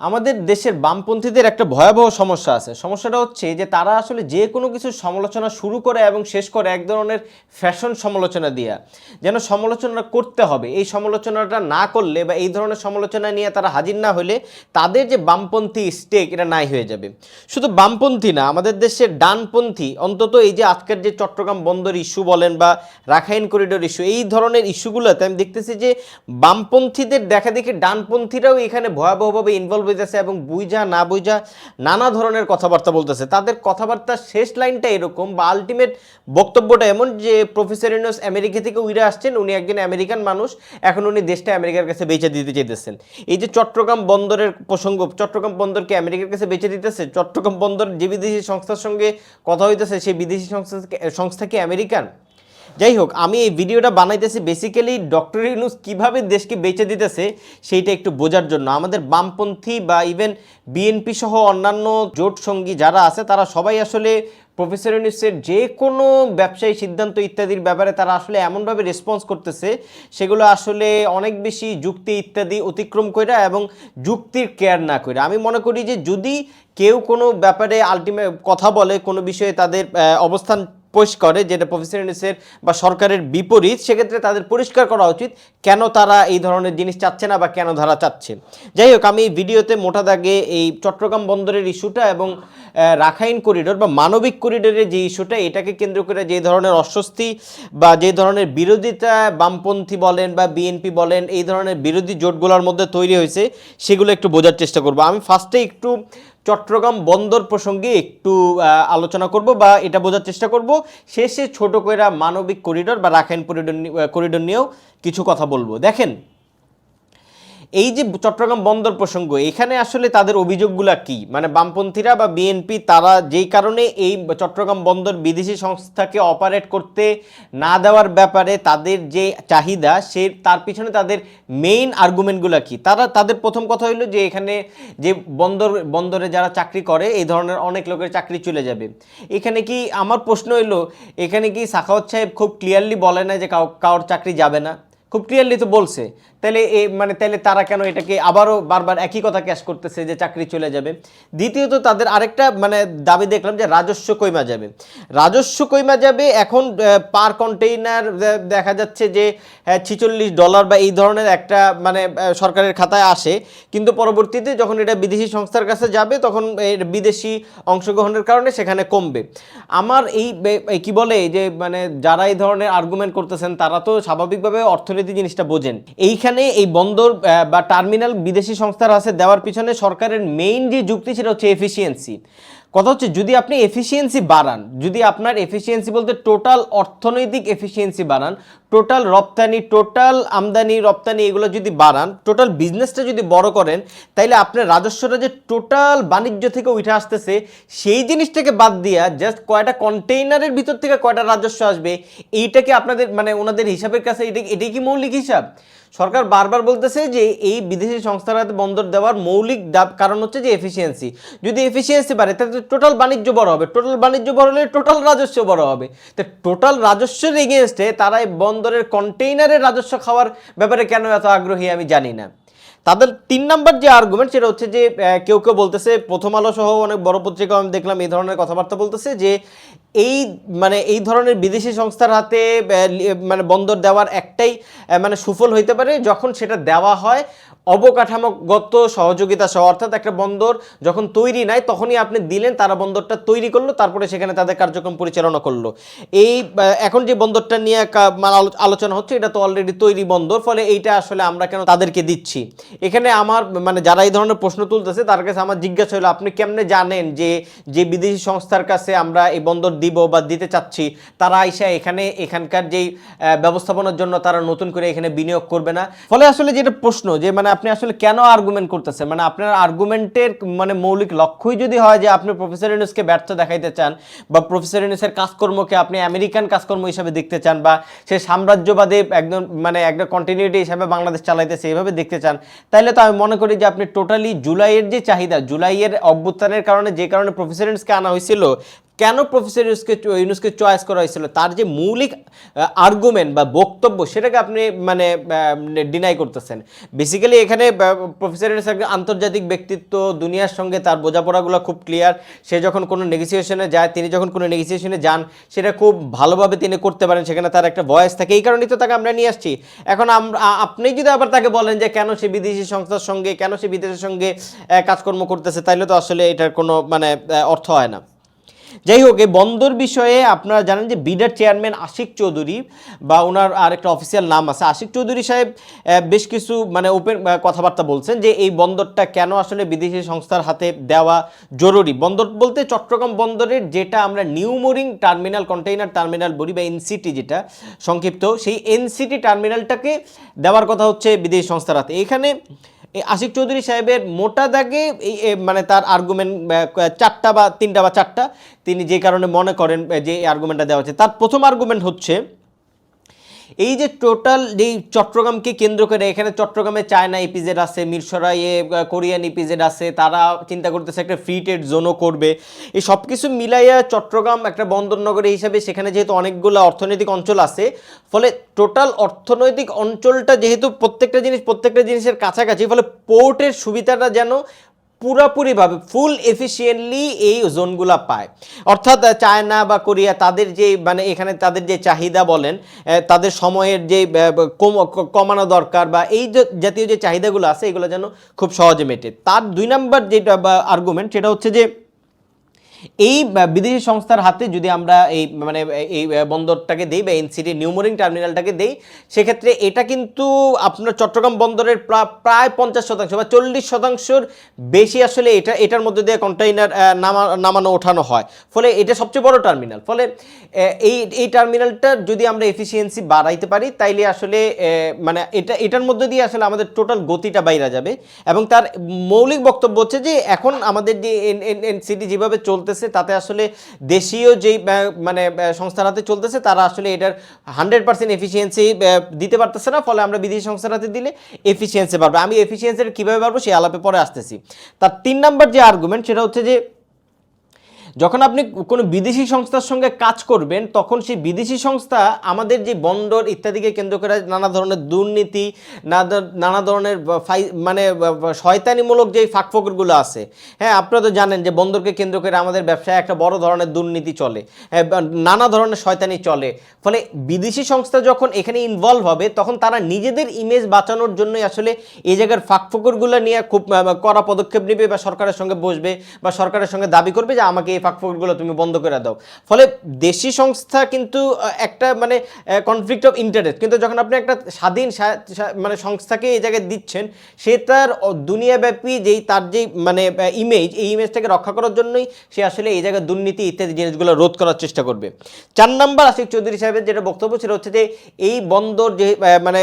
আমাদের দেশের বামপন্থীদের একটা ভয়াবহ সমস্যা আছে। সমস্যাটা হচ্ছে যে তারা আসলে যে কোনো কিছু সমালোচনা শুরু করে এবং শেষ করে এক ধরনের ফ্যাশন সমালোচনা দিয়া। যেন সমালোচনা করতে হবে। এই সমালোচনাটা না করলে বা এই ধরনের সমালোচনা নিয়ে তারা হাজির না হলে তাদের যে বামপন্থী স্টেক এটা নাই হয়ে যাবে। শুধু বামপন্থী না, আমাদের দেশের ডানপন্থী, অন্তত এই যে আজকের যে চট্টগ্রাম বন্দর ইস্যু বলেন বা রাখাইন করিডোর ইস্যু এই ধরনের ইস্যুগুলোতে আমি দেখতেছি যে বামপন্থীদের দেখা দেখি ডানপন্থীরাও এখানে ভয়াবহভাবে ইনভলভ হইতেছে এবং বুঝা না বুঝা নানা ধরনের কথাবার্তা বলতেছে। তাদের কথাবার্তার শেষ লাইনটা এরকম বা আলটিমেট বক্তব্যটা এমন যে প্রফেসর ইউনুস আমেরিকা থেকে উইরে আসছেন, উনি একজন আমেরিকান মানুষ, এখন উনি দেশটা আমেরিকার কাছে বেচে দিতে চাইতেছেন। এই যে চট্টগ্রাম বন্দরের প্রসঙ্গ, চট্টগ্রাম বন্দরকে আমেরিকার কাছে বেচে দিতেছে, চট্টগ্রাম বন্দর যে বিদেশি সংস্থার সঙ্গে কথা হইতেছে, সেই বিদেশি সংস্থা সংস্থা কি আমেরিকান? যাই হোক, আমি এই ভিডিওটা বানাইতেছি বেসিক্যালি ডক্টর ইউনুস কীভাবে দেশকে বেচে দিতেছে সেইটা একটু বোঝার জন্য। আমাদের বামপন্থী বা ইভেন বিএনপি সহ অন্যান্য জোট সঙ্গী যারা আছে, তারা সবাই আসলে প্রফেসর ইউনুসের যে কোনো ব্যবসায়ী সিদ্ধান্ত ইত্যাদির ব্যাপারে তারা আসলে এমনভাবে রেসপন্স করতেছে, সেগুলো আসলে অনেক বেশি যুক্তি ইত্যাদি অতিক্রম করে এবং যুক্তির কেয়ার না করে আমি মনে করি যে যদি কেউ কোনো ব্যাপারে আলটিমেট কথা বলে, কোনো বিষয়ে তাদের অবস্থান পোষ করে, যেটা প্রফেসর ইউনুসের বা সরকারের বিপরীত, সেক্ষেত্রে তাদের পরিষ্কার করা উচিত কেন তারা এই ধরনের জিনিস চাচ্ছে না বা কেন তারা চাচ্ছে। যাই হোক, আমি ভিডিওতে মোটা দাগে এই চট্টগ্রাম বন্দরের ইস্যুটা এবং রাখাইন করিডোর বা মানবিক করিডোরের যে ইস্যুটা, এটাকে কেন্দ্র করে যে ধরনের অস্বস্তি বা যে ধরনের বিরোধিতা বামপন্থী বলেন বা বিএনপি বলেন, এই ধরনের বিরোধী জোটগুলোর মধ্যে তৈরি হয়েছে, সেগুলো একটু বোঝার চেষ্টা করব। আমি ফার্স্টে একটু চট্টগ্রাম বন্দর প্রসঙ্গে একটু আলোচনা করব বা এটা বোঝার চেষ্টা করব। শেষে ছোট কইরা মানবিক করিডোর বা রাখাইন করিডোর করিডোর নিয়েও কিছু কথা বলব। দেখেন এই যে চট্টগ্রাম বন্দর প্রসঙ্গ, এখানে আসলে তাদের অভিযোগগুলা কি? মানে বামপন্থীরা বা বিএনপি, তারা যেই কারণে এই চট্টগ্রাম বন্দর বিদেশি সংস্থাকে অপারেট করতে না দেওয়ার ব্যাপারে তাদের যে চাহিদা, সে, তার পিছনে তাদের মেইন আর্গুমেন্টগুলো কি? তারা, তাদের প্রথম কথা হলো যে এখানে যে বন্দর, বন্দরে যারা চাকরি করে, এই ধরনের অনেক লোকের চাকরি চলে যাবে। এখানে কি, আমার প্রশ্ন হলো এখানে কি সাখাওয়াত সাহেব খুব ক্লিয়ারলি বলে না যে কাউ, কারোর চাকরি যাবে না? খুব ক্লিয়ারলি তো বলছে। তাহলে এ মানে তাহলে তারা কেন এটাকে আবারও বারবার একই কথা ক্যাশ করতেছে যে চাকরি চলে যাবে? দ্বিতীয়ত তাদের আরেকটা মানে দাবি দেখলাম যে রাজস্ব কইমা যাবে। রাজস্ব কইমা যাবে, এখন পার কন্টেইনার দেখা যাচ্ছে যে ছিচল্লিশ ডলার বা এই ধরনের একটা মানে সরকারের খাতায় আসে। কিন্তু পরবর্তীতে যখন এটা বিদেশি সংস্থার কাছে যাবে, তখন বিদেশি অংশগ্রহণের কারণে সেখানে কমবে। আমার এই কি বলে যে মানে যারা এই ধরনের আর্গুমেন্ট করতেছেন, তারা তো স্বাভাবিকভাবে অর্থনীতি জিনিসটা বোঝেন। এইখানে এই বন্দর বা টার্মিনাল বিদেশি সংস্থার কাছে দেওয়ার পিছনে সরকারের মেইন যে যুক্তি সেটা হচ্ছে এফিসিয়েন্সি কথা হচ্ছে, যদি আপনি এফিসিয়েন্সি বাড়ান, যদি আপনার এফিসিয়েন্সি বলতে টোটাল অর্থনৈতিক এফিসিয়েন্সি বাড়ান টোটাল রপ্তানি টোটাল আমদানি, রপ্তানি এগুলো যদি বাড়ান টোটাল বিজনেসটা যদি বড় করেন, তাইলে আপনার রাজস্বটা যে টোটাল বাণিজ্য থেকে উঠে আসতেছে, সেই জিনিসটাকে বাদ দিয়া জাস্ট কয়টা কন্টেইনারের ভিতর থেকে কয়টা রাজস্ব আসবে, এইটাকে আপনাদের মানে ওনাদের হিসাবের কাছে এটা এটাই কি মৌলিক হিসাব? সরকার বারবার বলতেছে যে এই বিদেশি সংস্থার হাতে বন্দর দেওয়ার মৌলিক কারণ হচ্ছে যে এফিসিয়েন্সি যদি এফিসিয়েন্সি বাড়ে, তাহলে টোটাল বাণিজ্য বড় হবে। টোটাল বাণিজ্য বড় হলে টোটাল রাজস্ব বড় হবে। তো টোটাল রাজস্বের এগেনস্টে তারা এই বন্দরের কন্টেইনারের রাজস্ব খাওয়ার ব্যাপারে কেন এত আগ্রহী আমি জানি না। তাদের তিন নাম্বার যে আর্গুমেন্ট সেটা হচ্ছে যে কেউ কেউ বলতেছে, প্রথম আলো সহ অনেক বড় পত্রিকা আমি দেখলাম, এই ধরনের কথাবার্তা বলতেছে যে এই মানে এই ধরনের বিদেশি সংস্থার হাতে মানে বন্দর দেওয়ার একটাই মানে সুফল হইতে পারে যখন সেটা দেওয়া হয় অবকাঠামোগত সহযোগিতা সহ, অর্থাৎ একটা বন্দর যখন তৈরি নাই, তখনই আপনি দিলেন, তারা বন্দরটা তৈরি করল, তারপরে সেখানে তাদের কার্যক্রম পরিচালনা করল। এই এখন যে বন্দরটা নিয়ে মানে আলো- আলোচনা হচ্ছে, এটা তো অলরেডি তৈরি বন্দর, ফলে এইটা আসলে আমরা কেন তাদেরকে দিচ্ছি? এখানে আমার মানে যারা এই ধরনের প্রশ্ন তুলতেছে, তার কাছে আমার জিজ্ঞাসা হলো, আপনি কেমনে জানেন যে যে বিদেশি সংস্থার কাছে আমরা এই বন্দর দিব বা দিতে চাচ্ছি, তারা আইসা এখানে, এখানকার যেই ব্যবস্থাপনার জন্য তারা নতুন করে এখানে বিনিয়োগ করবে না? ফলে আসলে যেটা প্রশ্ন, যে মানে আপনি আসলে কেন আর্গুমেন্ট করতেছেন? মানে আপনার আর্গুমেন্টের মানে মৌলিক লক্ষ্যই যদি হয় যে আপনি প্রফেসর ইউনুসকে ব্যর্থ দেখাইতে চান বা প্রফেসর ইউনুসের কাজকর্মকে আপনি আমেরিকান কাজকর্ম হিসাবে দেখতে চান বা সে সাম্রাজ্যবাদী একদম মানে একটা কন্টিনিউটি হিসাবে বাংলাদেশ চালাইতেছে এইভাবে দেখতে চান তাহলে তো আমি মনে করি যে আপনি টোটালি জুলাইয়ের যে চাহিদা, জুলাইয়ের অভ্যুত্থানের কারণে, যে কারণে প্রফেসর ইউনুসকে আনা হয়েছিল কেন প্রফেসর ইউনুসকে ইউনুসকে চয়েস করা হয়েছিল? তার যে মৌলিক আর্গুমেন্ট বা বক্তব্য সেটাকে আপনি মানে ডিনাই করতেছেন। বেসিক্যালি এখানে প্রফেসর ইউনুস আন্তর্জাতিক ব্যক্তিত্ব, দুনিয়ার সঙ্গে তার বোঝাপড়াগুলো খুব ক্লিয়ার সে যখন কোনো নেগোসিয়েশনে যায়, তিনি যখন কোনো নেগোসিয়েশনে যান, সেটা খুব ভালোভাবে তিনি করতে পারেন। সেখানে তার একটা ভয়েস থাকে। এই কারণেই তো তাকে আমরা নিয়ে আসছি। এখন আমরা আপনি যদি আবার তাকে বলেন যে কেন সে বিদেশি সংস্থার সঙ্গে, কেন সে বিদেশের সঙ্গে কাজকর্ম করতেছে, তাইলে তো আসলে এটার কোনো মানে অর্থ হয় না। যাই হোক এই বন্দর বিষয়ে আপনারা জানেন যে বিডার চেয়ারম্যান আশিক চৌধুরী বা ওনার আর একটা অফিসিয়াল নাম আছে। আশিক চৌধুরী সাহেব বেশ কিছু মানে ওপেন কথাবার্তা বলছেন যে এই বন্দরটা কেন আসলে বিদেশি সংস্থার হাতে দেওয়া জরুরি? বন্দর বলতে চট্টগ্রাম বন্দরের যেটা আমরা new mooring terminal, container terminal বলি বা এনসিটি যেটা সংক্ষিপ্ত, সেই এনসিটি টার্মিনালটাকে দেওয়ার কথা হচ্ছে বিদেশি সংস্থার হাতে। এখানে এই আশিক চৌধুরী সাহেবের মোটা দাগে এই মানে তার আর্গুমেন্ট চারটা বা তিনটা বা চারটা তিনি যে কারণে মনে করেন যে এই আর্গুমেন্টটা দেওয়া হচ্ছে। তার প্রথম আর্গুমেন্ট হচ্ছে এই যে টোটাল এই চট্টগ্রামকে কেন্দ্র করে এখানে চট্টগ্রামে চায়না ইপিজেড আছে মিরসরাইয়ে আহ, কোরিয়ান ইপিজেড আছে তারা চিন্তা করতেছে একটা ফ্রি ট্রেড জোনও করবে। এই সব কিছু মিলাইয়া চট্টগ্রাম একটা বন্দর নগরী হিসাবে সেখানে যেহেতু অনেকগুলো অর্থনৈতিক অঞ্চল আছে ফলে টোটাল অর্থনৈতিক অঞ্চলটা যেহেতু প্রত্যেকটা জিনিস প্রত্যেকটা জিনিসের কাছাকাছি ফলে পোর্টের সুবিধাটা যেন পুরাপুরিভাবে ফুল এফিসিয়েন্টলি এই জোনগুলা পায়। অর্থাৎ চায়না বা কোরিয়া তাদের যে মানে এখানে তাদের যে চাহিদা বলেন তাদের সময়ের যে কমানো দরকার বা এই জাতীয় যে চাহিদাগুলো আছে, এগুলো যেন খুব সহজে মেটে। তার দুই নাম্বার যেটা আর্গুমেন্ট সেটা হচ্ছে যে এই বিদেশি সংস্থার হাতে যদি আমরা এই মানে এই বন্দরটাকে দেই বা এনসিটি নিউমোরিং টার্মিনালটাকে দেই, সেক্ষেত্রে এটা কিন্তু আপনার চট্টগ্রাম বন্দরের প্রা- প্রায় পঞ্চাশ শতাংশ বা চল্লিশ শতাংশর বেশি আসলে এটা, এটার মধ্যে দিয়ে কন্টেইনার নামা, নামানো, ওঠানো হয়। ফলে এটা সবচেয়ে বড় টার্মিনাল। ফলে এই এই টার্মিনালটা যদি আমরা এফিসিয়েন্সি বাড়াইতে পারি, তাইলে আসলে মানে এটা, এটার মধ্যে দিয়ে আসলে আমাদের টোটাল গতিটা বাইরা যাবে। এবং তার মৌলিক বক্তব্য হচ্ছে যে, এখন আমাদের যে এনসিটি যেভাবে চলতেছে, তাতে আসলে দেশীয় যেই মানে হাতে চলতেছে, তারা আসলে এটার হান্ড্রেড পার্সেন্ট এফিসিয়েন্সি দিতে পারতেছে না, ফলে আমরা বিদেশি সংস্থার হাতে দিলে এফিসিয়েন্সি বাড়বে। আমি এফিসিয়েন্সির কীভাবে বাড়বো, সেই আলাপে পরে আসতেছি। তার তিন নাম্বার যে আর্গুমেন্ট সেটা হচ্ছে যে যখন আপনি কোনো বিদেশি সংস্থার সঙ্গে কাজ করবেন তখন সেই বিদেশি সংস্থা আমাদের যে বন্দর ইত্যাদিকে কেন্দ্র করে নানা ধরনের দুর্নীতি নানা- ধরনের মানে শয়তানিমূলক যে ফাঁকফোকরগুলো আছে হ্যাঁ আপনারা তো জানেন যে বন্দরকে কেন্দ্র করে আমাদের ব্যবসায় একটা বড় ধরনের দুর্নীতি চলে হ্যাঁ, নানা ধরনের শয়তানি চলে ফলে বিদেশি সংস্থা যখন এখানে ইনভলভ হবে তখন তারা নিজেদের ইমেজ বাঁচানোর জন্যই আসলে এই জায়গার ফাঁকফোকরগুলো নিয়ে খুব কড়া পদক্ষেপ নেবে বা সরকারের সঙ্গে বসবে বা সরকারের সঙ্গে দাবি করবে যে আমাকে এই ফাঁকফোকরগুলো তুমি বন্ধ করে দাও। ফলে দেশি সংস্থা কিন্তু একটা মানে কনফ্লিক্ট অফ ইন্টারেস্ট কিন্তু যখন আপনি একটা স্বাধীন মানে সংস্থাকে এই জায়গায় দিচ্ছেন সে তার দুনিয়াব্যাপী যেই, তার যেই মানে ইমেজ এই ইমেজটাকে রক্ষা করার জন্যই সে আসলে এই জায়গায় দুর্নীতি ইত্যাদি জিনিসগুলো রোধ করার চেষ্টা করবে। চার নাম্বার আশিক চৌধুরী সাহেবের যেটা বক্তব্য সেটা হচ্ছে যে, এই বন্দর যে মানে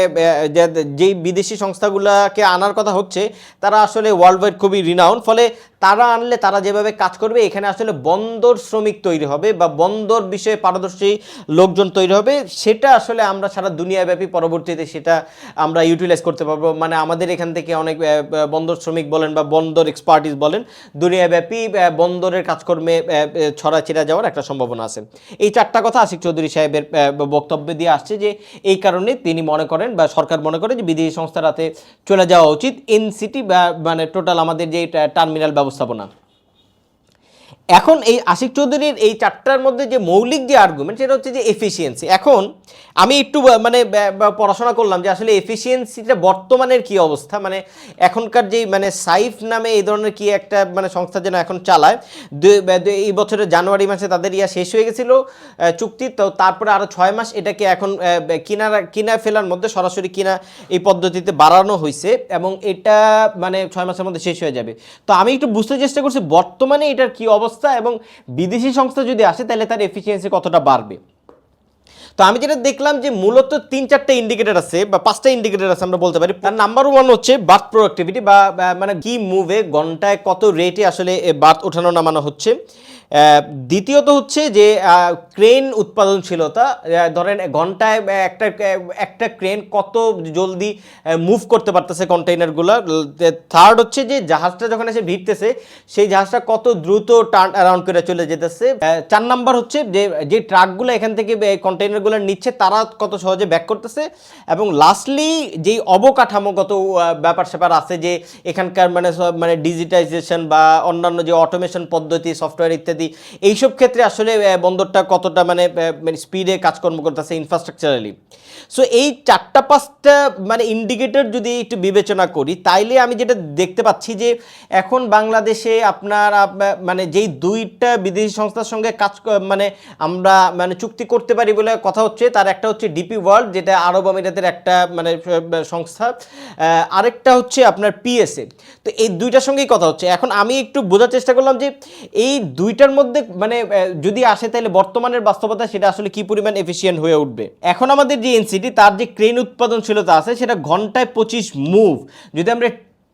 যেই বিদেশি সংস্থাগুলোকে আনার কথা হচ্ছে, তারা আসলে ওয়ার্ল্ড ওয়াইড খুবই রিনাউন ফলে তারা আনলে তারা যেভাবে কাজ করবে, এখানে আসলে বন্দর শ্রমিক তৈরি হবে বা বন্দর বিষয়ে পারদর্শী লোকজন তৈরি হবে, সেটা আসলে আমরা সারা দুনিয়াব্যাপী পরবর্তীতে সেটা আমরা ইউটিলাইজ করতে পারব। মানে আমাদের এখান থেকে অনেক বন্দর শ্রমিক বলেন বা বন্দর এক্সপার্টিস বলেন, দুনিয়াব্যাপী বন্দরের কাজকর্মে ছড়া ছড়াছিড়া যাওয়ার একটা সম্ভাবনা আছে। এই চারটা কথা আশিক চৌধুরী সাহেবের বক্তব্য দিয়ে আসছে যে এই কারণে তিনি মনে করেন বা সরকার মনে করে যে বিদেশি সংস্থার হাতে চলে যাওয়া উচিত। এনসিটি বা মানে টোটাল আমাদের যে টার্মিনাল ব্যবস্থাপনা। এখন এই আশিক চৌধুরীর এই চারটার মধ্যে যে মৌলিক যে আর্গুমেন্ট সেটা হচ্ছে যে এফিসিয়েন্সি এখন আমি একটু মানে পড়াশোনা করলাম যে আসলে এফিসিয়েন্সিটা বর্তমানের কি অবস্থা? মানে এখনকার যেই মানে সাইফ নামে এই ধরনের কি একটা মানে সংস্থা যেন এখন চালায় এই বছরের জানুয়ারি মাসে তাদের ইয়া শেষ হয়ে গেছিল চুক্তি, তো তারপরে আরও ছয় মাস এটাকে এখন কিনা কিনা ফেলার মধ্যে সরাসরি কিনা এই পদ্ধতিতে বাড়ানো হয়েছে এবং এটা মানে ছয় মাসের মধ্যে শেষ হয়ে যাবে। তো আমি একটু বুঝতে চেষ্টা করছি বর্তমানে এটার কি অবস্থা এবং বিদেশি সংস্থা যদি আসে, তাহলে তার এফিসিয়েন্সি কতটা বাড়বে? তো আমি যেটা দেখলাম যে মূলত তিন চারটে ইন্ডিকেটর আছে, বা পাঁচটা ইন্ডিকেটর আছে, আমরা বলতে পারি। তার নাম্বার ওয়ান হচ্ছে বার্থ প্রোডাক্টিভিটি বা মানে কি মুভে ঘন্টায় কত রেটে আসলে বার্থ ওঠানো নামানো হচ্ছে। দ্বিতীয়ত হচ্ছে যে ক্রেন উৎপাদনশীলতা ধরেন ঘন্টায় একটা একটা ক্রেন কত জলদি মুভ করতে পারতেছে কন্টেইনারগুলো থার্ড হচ্ছে যে, জাহাজটা যখন এসে ভিড়তেছে সেই জাহাজটা কত দ্রুত টার্ন অ্যারাউন্ড করে চলে যেতেছে। চার নাম্বার হচ্ছে যে যে ট্রাকগুলো এখান থেকে কন্টেইনারগুলো নিচ্ছে, তারা কত সহজে ব্যাক করতেছে। এবং লাস্টলি যেই অবকাঠামোগত ব্যাপার স্যাপার আছে যে, এখানকার মানে মানে ডিজিটাইজেশন বা অন্যান্য যে অটোমেশন পদ্ধতি সফটওয়্যার ইত্যাদি এইসব ক্ষেত্রে আসলে বন্দরটা কতটা মানে মানে স্পিডে কাজকর্ম করতেছে ইনফ্রাস্ট্রাকচারালি সো এই চারটা, পাঁচটা মানে ইন্ডিকেটর যদি একটু বিবেচনা করি, তাইলে আমি যেটা দেখতে পাচ্ছি যে এখন বাংলাদেশে আপনার মানে যেই দুইটা বিদেশি সংস্থার সঙ্গে কাজ মানে আমরা মানে চুক্তি করতে পারি বলে কথা হচ্ছে, তার একটা হচ্ছে ডিপি ওয়ার্ল্ড যেটা আরব আমিরাতের একটা মানে সংস্থা। আরেকটা হচ্ছে আপনার পিএসএ তো এই দুইটার সঙ্গেই কথা হচ্ছে। এখন আমি একটু বোঝার চেষ্টা করলাম যে এই দুইটার মধ্যে মানে যদি আসে তাহলে বর্তমানের বাস্তবতা সেটা আসলে কি পরিমাণ এফিসিয়েন্ট হয়ে উঠবে? এখন আমাদের যে এনসিটি তার যে ক্রেন উৎপাদনশীলতা আছে, সেটা ঘন্টায় পঁচিশ মুভ যদি আমরা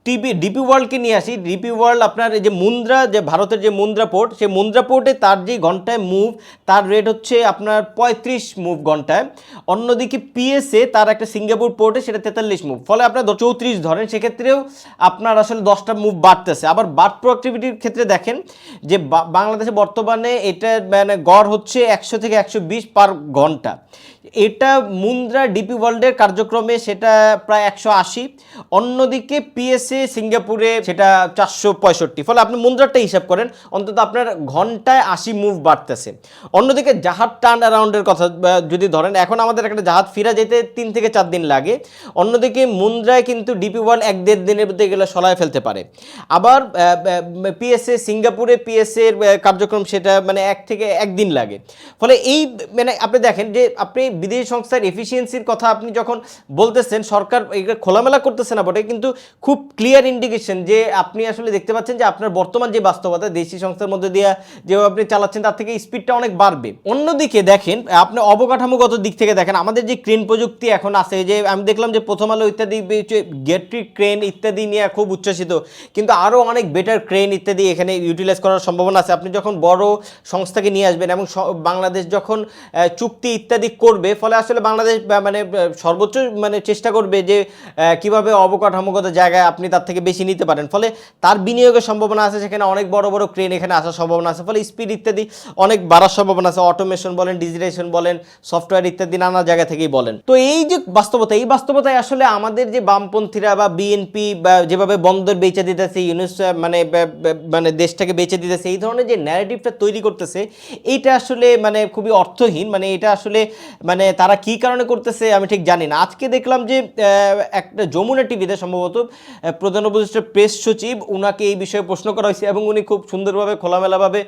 টিপি ডিপি ওয়ার্ল্ডকে নিয়ে আসি। ডিপি ওয়ার্ল্ড আপনার যে মুন্দ্রা, যে ভারতের যে মুন্দ্রা পোর্ট, সেই মুন্দ্রা পোর্টে তার যে ঘন্টায় মুভ তার রেট হচ্ছে আপনার পঁয়ত্রিশ মুভ ঘন্টায়। অন্যদিকে পিএসএ তার একটা সিঙ্গাপুর পোর্টে সেটা তেতাল্লিশ মুভ ফলে আপনার চৌত্রিশ ধরেন, সেক্ষেত্রেও আপনার আসলে দশটা মুভ বাড়তেছে। আবার বার্ড প্রোয়াক্টিভিটির ক্ষেত্রে দেখেন যে বাংলাদেশে বর্তমানে এটা মানে গড় হচ্ছে একশো থেকে একশো বিশ পার ঘণ্টা। এটা মুন্দ্রা, ডিপি ওয়ার্ল্ডের কার্যক্রমে সেটা প্রায় একশো আশি। অন্যদিকে পিএসএ সিঙ্গাপুরে সেটা চারশো পঁয়ষট্টি। ফলে আপনি মুন্দ্রাটা হিসাব করেন, অন্তত আপনার ঘন্টায় আশি মুভ বাড়তেছে। অন্যদিকে জাহাজ টার্ন অ্যারাউন্ডের কথা যদি ধরেন, এখন আমাদের একটা জাহাজ ফিরা যেতে তিন থেকে চার দিন লাগে। অন্যদিকে মুন্দ্রায় কিন্তু ডিপি ওয়ান এক দেড় দিনের মধ্যে এগুলো সলায় ফেলতে পারে। আবার পিএসএ সিঙ্গাপুরে পিএসএ এর কার্যক্রম সেটা মানে এক থেকে একদিন লাগে। ফলে এই মানে আপনি দেখেন যে আপনি বিদেশি সংস্থার এফিসিয়েন্সির কথা আপনি যখন বলতেছেন, সরকার এগুলো খোলামেলা করতেছে না বটে, কিন্তু খুব ক্লিয়ার ইন্ডিকেশন যে আপনি আসলে দেখতে পাচ্ছেন যে আপনার বর্তমান যে বাস্তবতা দেশি সংস্থার মধ্যে দিয়ে যেভাবে আপনি চালাচ্ছেন, তার থেকে স্পিডটা অনেক বাড়বে। অন্যদিকে দেখেন, আপনি অবকাঠামোগত দিক থেকে দেখেন, আমাদের যে ক্রেন প্রযুক্তি এখন আছে, যে আমি দেখলাম যে প্রথম আলো ইত্যাদি গেট্রি ক্রেন ইত্যাদি নিয়ে খুব উচ্ছ্বসিত, কিন্তু আরও অনেক বেটার ক্রেন ইত্যাদি এখানে ইউটিলাইজ করার সম্ভাবনা আছে। আপনি যখন বড় সংস্থাকে নিয়ে আসবেন এবং বাংলাদেশ যখন চুক্তি ইত্যাদি করবে, ফলে আসলে বাংলাদেশ মানে সর্বোচ্চ মানে চেষ্টা করবে যে কীভাবে অবকাঠামোগত জায়গায় আপনি তার থেকে বেশি নিতে পারেন। ফলে তার বিনিয়োগের সম্ভাবনা আছে, সেখানে অনেক বড় বড় ক্রেন এখানে আসার সম্ভাবনা আছে। ফলে স্পিড ইত্যাদি অনেক বাড়ার সম্ভাবনা আছে। অটোমেশন বলেন ডিজিটাইজেশন বলেন সফটওয়্যার ইত্যাদি নানা জায়গা থেকেই বলেন। তো এই যে বাস্তবতা, এই বাস্তবতায় আসলে আমাদের যে বামপন্থীরা বা বিএনপি বা যেভাবে বন্দর বেচে দিতেছে ইউনিস মানে মানে দেশটাকে বেচে দিতেছে, এই ধরনের যে ন্যারেটিভটা তৈরি করতেছে, এইটা আসলে মানে খুবই অর্থহীন। মানে এটা আসলে মানে তারা কি কারণে করতেছে আমি ঠিক জানি না। আজকে দেখলাম যে একটা যমুনা টিভিতে সম্ভবত প্রধান উপদেষ্টা প্রেস সচিব, উনাকে এই বিষয়ে প্রশ্ন করা হয়েছে এবং উনি খুব সুন্দরভাবে খোলামেলাভাবে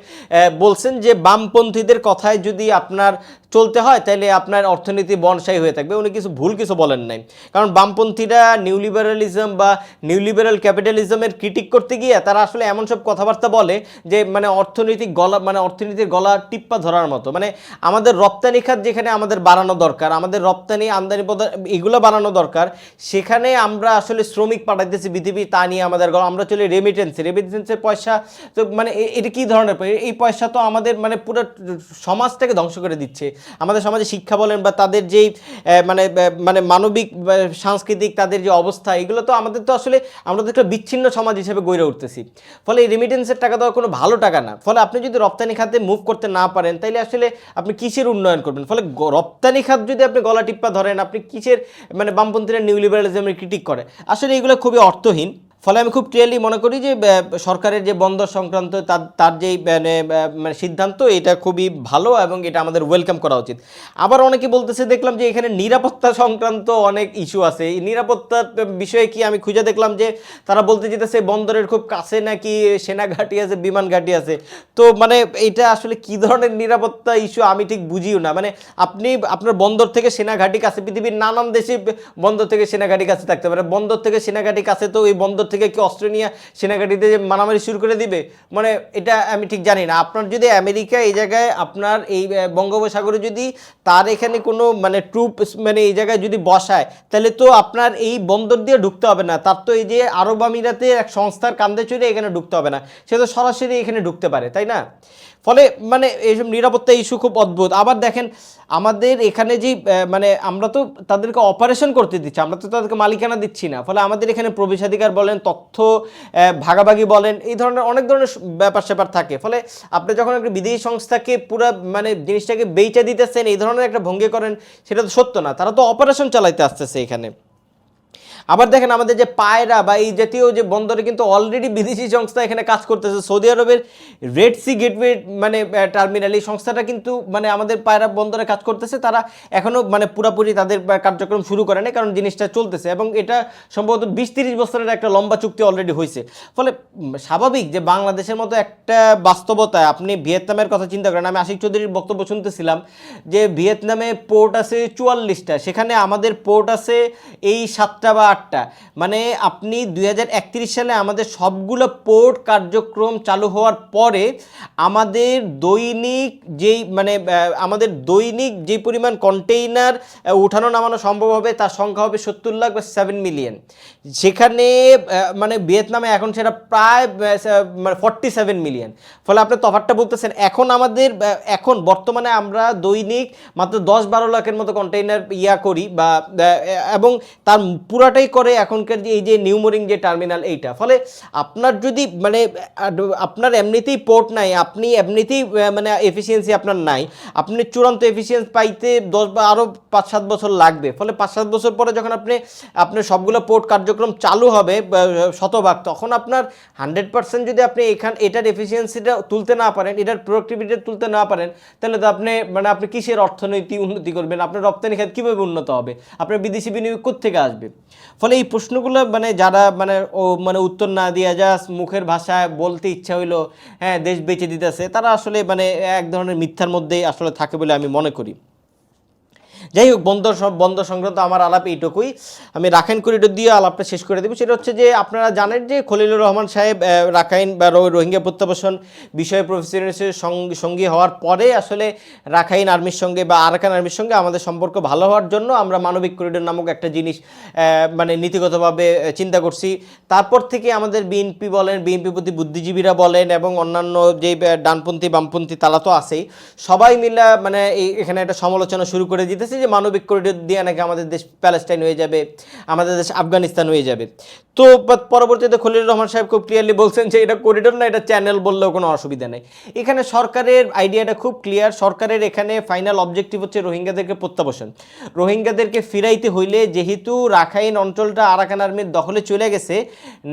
বলছেন যে বামপন্থীদের কথায় যদি আপনার চলতে হয় তাহলে আপনার অর্থনীতি বনসাই হয়ে থাকবে। উনি কিছু ভুল কিছু বলেন নাই। কারণ বামপন্থীরা নিউ লিবারালিজম বা নিউ লিবারাল ক্যাপিটালিজমের ক্রিটিক করতে গিয়ে তারা আসলে এমন সব কথাবার্তা বলে যে মানে অর্থনৈতিক গলা মানে অর্থনীতির গলা টিপ্পা ধরার মতো। মানে আমাদের রপ্তানি খাত যেখানে আমাদের বাড়ানো দরকার, আমাদের রপ্তানি আমদানি এগুলো বাড়ানো দরকার, সেখানে আমরা আসলে শ্রমিক পাঠাইতেছি পৃথিবী, তা নিয়ে আমাদের আমরা চলে রেমিটেন্সে রেমিটেন্সের পয়সা তো মানে এটা কী ধরনের এই পয়সা তো আমাদের মানে পুরো সমাজটাকে ধ্বংস করে দিচ্ছে। আমাদের সমাজে শিক্ষা বলেন বা তাদের যেই মানে মানে মানবিক সাংস্কৃতিক তাদের যে অবস্থা, এগুলো তো আমাদের তো আসলে, আমরা তো একটা বিচ্ছিন্ন সমাজ হিসেবে গড়ে উঠতেছি। ফলে এই রেমিটেন্সের টাকা দেওয়া কোনো ভালো টাকা না। ফলে আপনি যদি রপ্তানি খাতে মুভ করতে না পারেন, তাইলে আসলে আপনি কিসের উন্নয়ন করবেন? ফলে রপ্তানি খাত যদি আপনি গলা টিপ্পা ধরেন, আপনি কিসের মানে বামপন্থীরা নিউ লিবারালিজমের ক্রিটিক করে? আসলে এগুলো খুবই অর্থহীন। ফলে আমি খুব ক্লিয়ারলি মনে করি যে সরকারের যে বন্দর সংক্রান্ত তার তার যেই মানে সিদ্ধান্ত, এটা খুবই ভালো এবং এটা আমাদের ওয়েলকাম করা উচিত। আবার অনেকে বলতেছে, দেখলাম যে এখানে নিরাপত্তা সংক্রান্ত অনেক ইস্যু আছে। এই নিরাপত্তার বিষয়ে কি আমি খুঁজে দেখলাম যে, তারা বলতে যেতেছে, বন্দরের খুব কাছে নাকি সেনা ঘাঁটি আছে, বিমান ঘাঁটি আছে। তো মানে এটা আসলে কি ধরনের নিরাপত্তা ইস্যু আমি ঠিক বুঝিও না। মানে আপনি, আপনার বন্দর থেকে সেনা ঘাঁটি কাছে, পৃথিবীর নানান দেশে বন্দর থেকে সেনা ঘাঁটি কাছে থাকতে পারে বন্দর থেকে সেনা ঘাঁটি কাছে তো ওই বন্দর থেকে কি অস্ত্র নিয়ে সেনাঘাটিতে যে মারামারি শুরু করে দিবে? মানে এটা আমি ঠিক জানি না। আপনার যদি আমেরিকা এই জায়গায় আপনার এই বঙ্গোপসাগরে যদি তার এখানে কোনো মানে ট্রুপ মানে এই জায়গায় যদি বসায়, তাহলে তো আপনার এই বন্দর দিয়ে ঢুকতে হবে না। তার তো এই যে আরব আমিরাতে এক সংস্থার কান্দে চড়ে এখানে ঢুকতে হবে না। সে তো সরাসরি এখানে ঢুকতে পারে, তাই না? ফলে মানে এইসব নিরাপত্তা ইস্যু খুব অদ্ভুত। আবার দেখেন, আমাদের এখানে যে মানে আমরা তো তাদেরকে অপারেশন করতে দিচ্ছি, আমরা তো তাদেরকে মালিকানা দিচ্ছি না। ফলে আমাদের এখানে প্রবেশাধিকার বলেন, তথ্য ভাগাভাগি বলেন, এই ধরনের অনেক ধরনের ব্যাপার স্যাপার থাকে। ফলে আপনি যখন একটা বিদেশি সংস্থাকে পুরো মানে জিনিসটাকে বেচে দিতেছেন, এই ধরনের একটা ভঙ্গি করেন, সেটা তো সত্য না। তারা তো অপারেশন চালাইতে আসতেছে এখানে। আবার দেখেন আমাদের যে পায়রা বা এই জাতীয় যে বন্দরে কিন্তু অলরেডি বিদেশি সংস্থা এখানে কাজ করতেছে। সৌদি আরবের রেড সি গেটওয়ে মানে টার্মিনাল এই সংস্থাটা কিন্তু মানে আমাদের পায়রা বন্দরে কাজ করতেছে। তারা এখনও মানে পুরোপুরি তাদের কার্যক্রম শুরু করে কারণ জিনিসটা চলতেছে এবং এটা সম্ভবত বিশ তিরিশ বছরের একটা লম্বা চুক্তি অলরেডি হয়েছে। ফলে স্বাভাবিক যে বাংলাদেশের মতো একটা বাস্তবতায় আপনি ভিয়েতনামের কথা চিন্তা করেন। আমি আশিক চৌধুরীর বক্তব্য শুনতেছিলাম যে ভিয়েতনামে পোর্ট আছে চুয়াল্লিশটা। সেখানে আমাদের পোর্ট আছে এই সাতটা বা আটটা মানে আপনি দুই হাজার একত্রিশ সালে আমাদের সবগুলো পোর্ট কার্যক্রম চালু হওয়ার পরে আমাদের দৈনিক যেই মানে আমাদের দৈনিক যে পরিমাণ কন্টেইনার উঠানো নামানো সম্ভব হবে তার সংখ্যা হবে সত্তর লাখ বা সেভেন মিলিয়ন সেখানে মানে ভিয়েতনামে এখন সেটা প্রায় মানে ফর্টি সেভেন মিলিয়ন ফলে আপনি তফাতটা বলতেছেন, এখন আমাদের এখন বর্তমানে আমরা দৈনিক মাত্র দশ বারো লাখের মতো কন্টেইনার ইয়া করি বা এবং তার পুরাটাই করে এখনকার যে এই যে নিউমোরিং যে টার্মিনাল এইটা। ফলে আপনার যদি মানে আপনার এমনিতেই পোর্ট নাই, আপনি এমনিতেই মানে এফিসিয়েন্সি আপনার নাই, আপনি চূড়ান্ত এফিসিয়েন্সি পাইতে দশ বা আরও পাঁচ সাত বছর লাগবে। ফলে পাঁচ সাত বছর পরে যখন আপনি আপনার সবগুলো পোর্ট কার্যক্রম চালু হবে শতভাগ, তখন আপনার হান্ড্রেড পার্সেন্ট যদি আপনি এখান এটার এফিসিয়েন্সিটা তুলতে না পারেন, এটার প্রোডাক্টিভিটি তুলতে না পারেন, তাহলে তো আপনি মানে আপনি কিসের অর্থনীতি উন্নতি করবেন? আপনার রপ্তানি খাত কীভাবে উন্নত হবে? আপনার বিদেশি বিনিয়োগ কোথেকে আসবে? ফলে এই প্রশ্নগুলো মানে যারা মানে ও মানে উত্তর না দিয়া জাস্ট মুখের ভাষায় বলতে ইচ্ছা হইল হ্যাঁ দেশ বেঁচে দিতেছে, তারা আসলে মানে এক ধরনের মিথ্যার মধ্যেই আসলে থাকে বলে আমি মনে করি। যাই হোক বন্ধ বন্ধ সংক্রান্ত আমার আলাপ এইটুকুই। আমি রাখাইন করিডোর দিয়ে আলাপটা শেষ করে দেবো। সেটা হচ্ছে যে, আপনারা জানেন যে, খলিলুর রহমান সাহেব রাখাইন বা রোহিঙ্গা প্রত্যাবাসন বিষয়ে প্রফেসরের সঙ্গী হওয়ার পরে আসলে রাখাইন আর্মির সঙ্গে বা আরাকান আর্মির সঙ্গে আমাদের সম্পর্ক ভালো হওয়ার জন্য আমরা মানবিক করিডোর নামক একটা জিনিস মানে নীতিগতভাবে চিন্তা করছি। তারপর থেকে আমাদের বিএনপি বলেন বিএনপি প্রতি বুদ্ধিজীবীরা বলেন এবং অন্যান্য যে ডানপন্থী, বামপন্থী তারা তো আছেই। সবাই মিলে মানে এখানে একটা সমালোচনা শুরু করে দিতেছে যে মানবিক করিডোর দিয়ে নাকি আমাদের দেশ প্যালেস্টাইন হয়ে যাবে, আমাদের দেশ আফগানিস্তান হয়ে যাবে। তো পরবর্তীতে খলিল রহমান সাহেব খুব ক্লিয়ারলি বলছেন যে এটা করিডোর না, এটা চ্যানেল বললেও কোনো অসুবিধা নেই। এখানে সরকারের আইডিয়াটা খুব ক্লিয়ার সরকারের এখানে ফাইনাল অবজেক্টিভ হচ্ছে রোহিঙ্গাদেরকে প্রত্যাবাসন রোহিঙ্গাদেরকে ফিরাইতে হইলে যেহেতু রাখাইন অঞ্চলটা আরাকান আর্মির দখলে চলে গেছে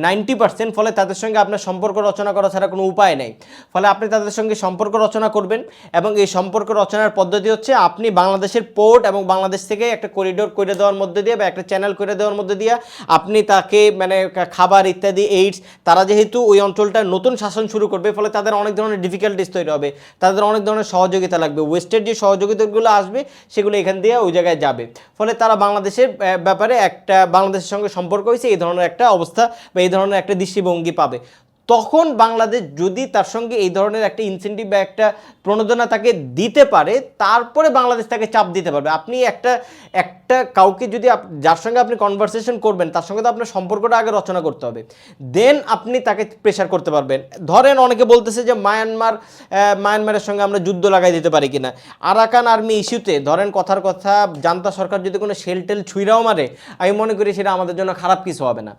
নাইনটি পার্সেন্ট ফলে তাদের সঙ্গে আপনার সম্পর্ক রচনা করা ছাড়া কোনো উপায় নেই। ফলে আপনি তাদের সঙ্গে সম্পর্ক রচনা করবেন এবং এই সম্পর্ক রচনার পদ্ধতি হচ্ছে আপনি বাংলাদেশের পোর্ট এবং বাংলাদেশ থেকে একটা করিডোর করে দেওয়ার মধ্যে দিয়ে বা একটা চ্যানেল করে দেওয়ার মধ্যে দিয়ে আপনি তাকে মানে খাবার ইত্যাদি এইডস তারা যেহেতু ওই অঞ্চলটা নতুন শাসন শুরু করবে, ফলে তাদের অনেক ধরনের ডিফিকাল্টিস তৈরি হবে। তাদের অনেক ধরনের সহযোগিতা লাগবে। ওয়েস্টের যে সহযোগিতাগুলো আসবে, সেগুলো এখান দিয়ে ওই জায়গায় যাবে। ফলে তারা বাংলাদেশের ব্যাপারে একটা, বাংলাদেশের সঙ্গে সম্পর্ক হয়েছে, এই ধরনের একটা অবস্থা বা এই ধরনের একটা দৃষ্টিভঙ্গি পাবে। তখন বাংলাদেশ যদি তার সঙ্গে এই ধরনের একটা ইনসেন্টিভ বা একটা প্রণোদনা তাকে দিতে পারে, তারপরে বাংলাদেশ তাকে চাপ দিতে পারবে। আপনি একটা একটা কাউকে যদি যার সঙ্গে আপনি কনভারসেশন করবেন, তার সঙ্গে তো আপনার সম্পর্কটা আগে রচনা করতে হবে। দেন আপনি তাকে প্রেশার করতে পারবেন। ধরেন অনেকে বলতেছে যে মায়ানমার মায়ানমারের সঙ্গে আমরা যুদ্ধ লাগাই দিতে পারি কিনা। আরাকান আর্মি ইস্যুতে ধরেন কথার কথা, জান্তা সরকার যদি কোনো শেল টেল ছুঁড়াও মারে, আমি মনে করি সেটা আমাদের জন্য খারাপ কিছু হবে না।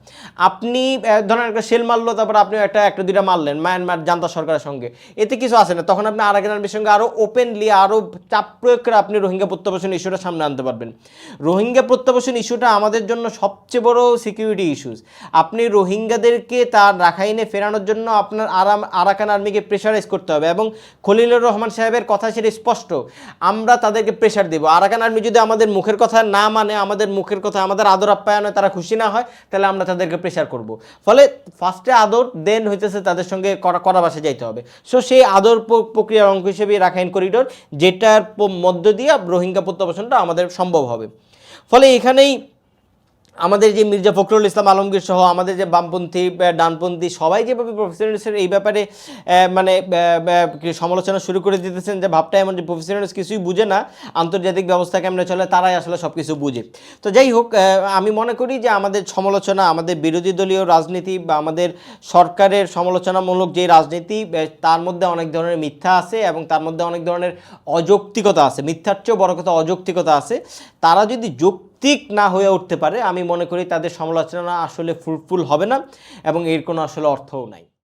আপনি ধরেন একটা শেল মারলো, তারপর আপনি একটা একটা দুইটা মারলেন মায়ানমার জান্তা সরকারের সঙ্গে। এতে কিছু আসে না। তখন আপনি আরাকান আর্মির সঙ্গে আরও ওপেনলি আরও চাপ প্রয়োগ করে আপনি রোহিঙ্গা প্রত্যাবাসন ইস্যুটা সামনে আনতে পারবেন। রোহিঙ্গা প্রত্যাবাসন ইস্যুটা আমাদের জন্য সবচেয়ে বড় সিকিউরিটি ইস্যুস আপনি রোহিঙ্গাদেরকে তার রাখাইনে ফেরানোর জন্য আপনার আরাম, আরাকান আর্মিকে প্রেশারাইজ করতে হবে এবং খলিলুর রহমান সাহেবের কথা সেটা স্পষ্ট। আমরা তাদেরকে প্রেশার দেবো। আরাকান আর্মি যদি আমাদের মুখের কথা না মানে আমাদের মুখের কথা, আমাদের আদর আপ্যায়নে তারা খুশি না হয়, তাহলে আমরা তাদেরকে প্রেশার করব। ফলে ফার্স্টে আদর দেন হইতেছে তাদের সঙ্গে করা করা বাসে যাইতে হবে। সো সেই আদর প্রক্রিয়ার অঙ্ক হিসেবে রাখাইন করিডোর যেটার মধ্য দিয়ে রোহিঙ্গা প্রত্যাবাসনটা আমাদের সম্ভব হবে। ফলে এখানেই আমাদের যে মির্জা ফখরুল ইসলাম আলমগীর সহ আমাদের যে বামপন্থী ডানপন্থী সবাই যেভাবে প্রফেসর ইউনুসের এই ব্যাপারে মানে সমালোচনা শুরু করে দিতেছেন যে ভাবটা এমন যে প্রফেসর ইউনুস কিছুই বুঝে না, আন্তর্জাতিক ব্যবস্থা কেমনে চলে তারাই আসলে সব কিছু বুঝে। তো যাই হোক আমি মনে করি যে আমাদের সমালোচনা, আমাদের বিরোধী দলীয় রাজনীতি বা আমাদের সরকারের সমালোচনামূলক যে রাজনীতি তার মধ্যে অনেক ধরনের মিথ্যা আছে এবং তার মধ্যে অনেক ধরনের অযৌক্তিকতা আছে, মিথ্যার চেয়েও বড় কথা অযৌক্তিকতা আছে। তারা যদি যৌক্তিক না হয়ে উঠতে পারে, আমি মনে করি তাদের সমালোচনা আসলে ফুলফুল হবে না এবং এর কোনো আসলে অর্থও নাই।